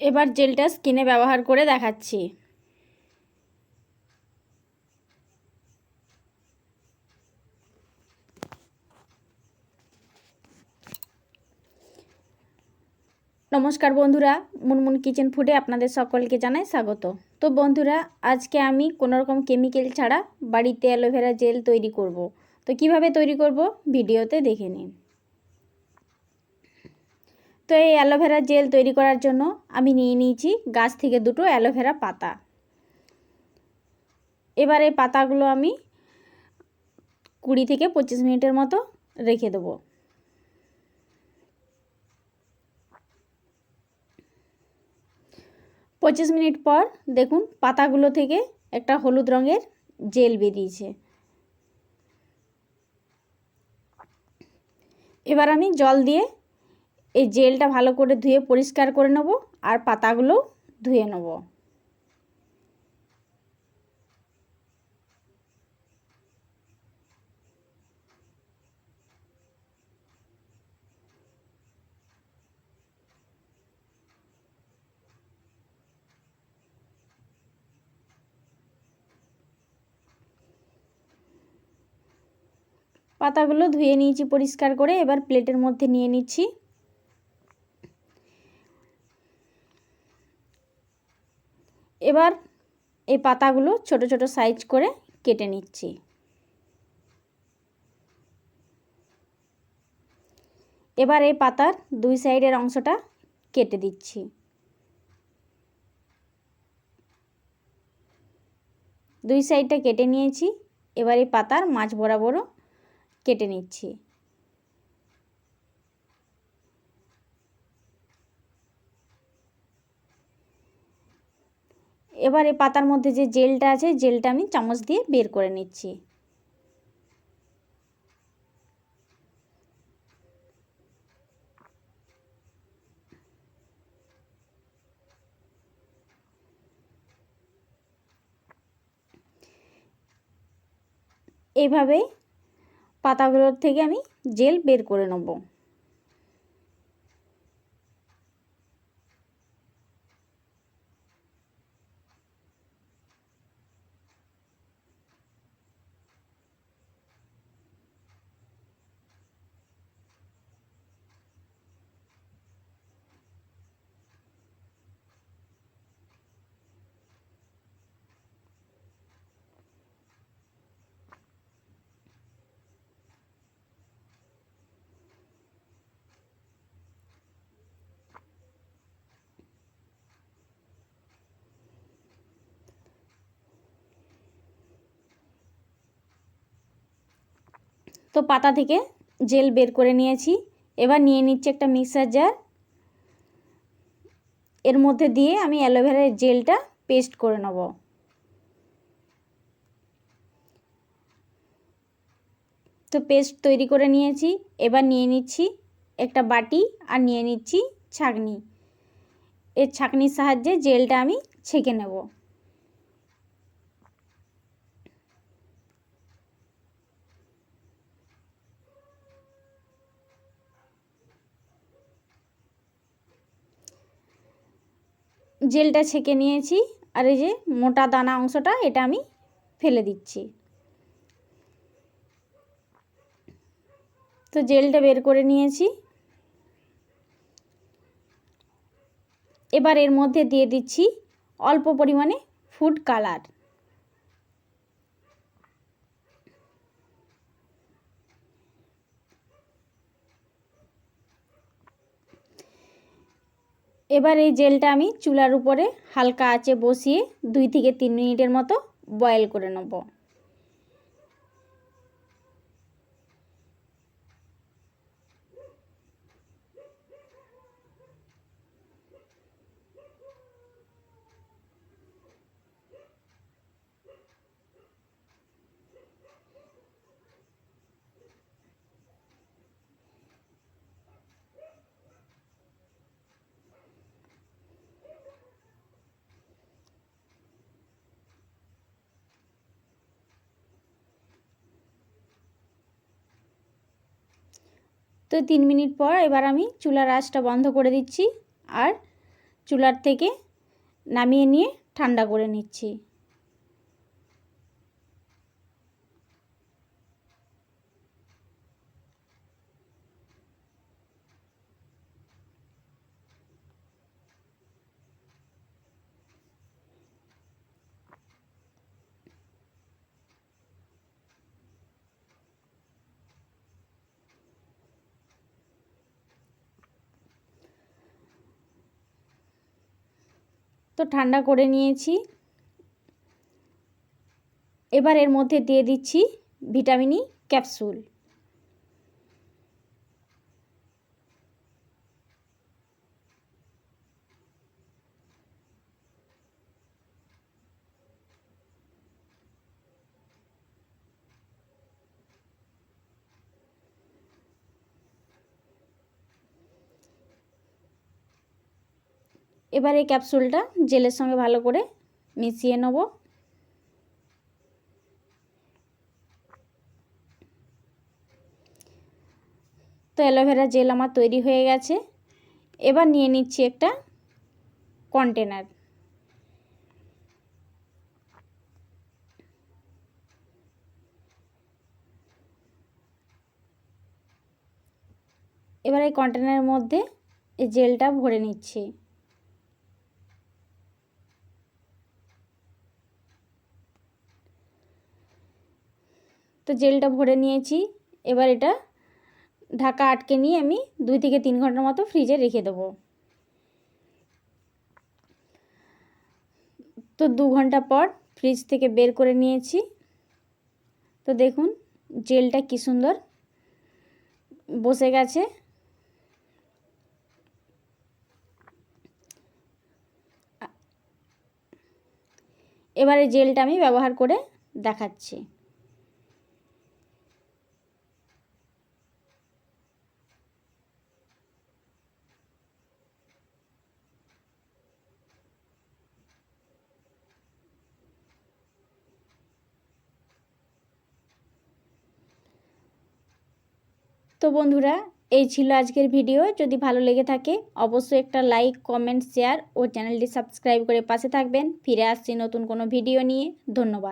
এবার জেলটা স্কিনে ব্যবহার করে দেখাচ্ছি। নমস্কার বন্ধুরা, মুনমুন কিচেন ফুডে আপনাদের সকলকে জানাই স্বাগত। তো বন্ধুরা, আজকে আমি কোনোরকম কেমিক্যাল ছাড়া বাড়িতে অ্যালোভেরা জেল তৈরি করব। তো কীভাবে তৈরি করব? ভিডিওতে দেখে নিন। তো এই অ্যালোভেরা জেল তৈরি করার জন্য আমি নিয়ে নিয়েছি গাছ থেকে দুটো অ্যালোভেরা পাতা। এবার এই পাতাগুলো আমি কুড়ি থেকে পঁচিশ মিনিটের মতো রেখে দেবো। পঁচিশ মিনিট পর দেখুন পাতাগুলো থেকে একটা হলুদ রঙের জেল বেরিয়েছে। এবার আমি জল দিয়ে এই জেলটা ভালো করে ধুয়ে পরিষ্কার করে নেব আর পাতাগুলো ধুয়ে নেব। পাতাগুলো ধুয়ে নিয়েছি পরিষ্কার করে, এবার প্লেটের মধ্যে নিয়ে নিচ্ছি। এবার এই পাতাগুলো ছোট ছোট সাইজ করে কেটে নিচ্ছি। এবার এই পাতার দুই সাইডের অংশটা কেটে দিচ্ছি। দুই সাইডটা কেটে নিয়েছি, এবার এই পাতার মাছ বরাবরও কেটে নিচ্ছি। এবার এই পাতার মধ্যে যে জেলটা আছে, জেলটা আমি চামচ দিয়ে বের করে নিচ্ছি। এইভাবে পাতাগুলোর থেকে আমি জেল বের করে নেব। তো পাতা থেকে জেল বের করে নিয়েছি। এবার নিয়ে নিচ্ছি একটা মিক্সার জার এর মধ্যে দিয়ে আমি অ্যালোভেরার জেলটা পেস্ট করে নেব। তো পেস্ট তৈরি করে নিয়েছি। এবার নিয়ে নিচ্ছি একটা বাটি আর নিয়ে নিচ্ছি ছাঁকনি। এর ছাঁকনির সাহায্যে জেলটা আমি ছেঁকে নেব। জেলটা ছেঁকে নিয়েছি আর এই যে মোটা দানা অংশটা এটা আমি ফেলে দিচ্ছি। তো জেলটা বের করে নিয়েছি। এবার এর মধ্যে দিয়ে দিচ্ছি অল্প পরিমাণে ফুড কালার এবার এই জেলটা আমি চুলার উপরে হালকা আঁচে বসিয়ে দুই থেকে তিন মিনিটের মতো বয়েল করে নেব। তো তিন মিনিট পর এবার আমি চুলার আঁচটা বন্ধ করে দিচ্ছি আর চুলার থেকে নামিয়ে নিয়ে ঠান্ডা করে নিচ্ছি। তো ঠান্ডা করে নিয়েছি। এবার এর মধ্যে দিয়ে দিচ্ছি ভিটামিনি ক্যাপসুল। এবার এই ক্যাপসুলটা জেলের সঙ্গে ভালো করে মিশিয়ে নেব। তো অ্যালোভেরা জেল আমার তৈরি হয়ে গেছে। এবার নিয়ে নিচ্ছি একটা কন্টেনার। এবার এই কন্টেনারের মধ্যে এই জেলটা ভরে নিচ্ছি। তো জেলটা ভরে নিয়েছি। এবার এটা ঢাকা আটকে নিয়ে আমি দুই থেকে তিন ঘণ্টার মতো ফ্রিজে রেখে দেবো। তো দু ঘণ্টা পর ফ্রিজ থেকে বের করে নিয়েছি। তো দেখুন, জেলটা কি সুন্দর বসে গেছে। এবারে জেলটা আমি ব্যবহার করে দেখাচ্ছি। তো বন্ধুরা, এই ছিল আজকের ভিডিও। যদি ভালো লেগে থাকে, অবশ্যই একটা লাইক, কমেন্ট, শেয়ার ও চ্যানেলটি সাবস্ক্রাইব করে পাশে থাকবেন। ফিরে আসছি নতুন কোনো ভিডিও নিয়ে। ধন্যবাদ।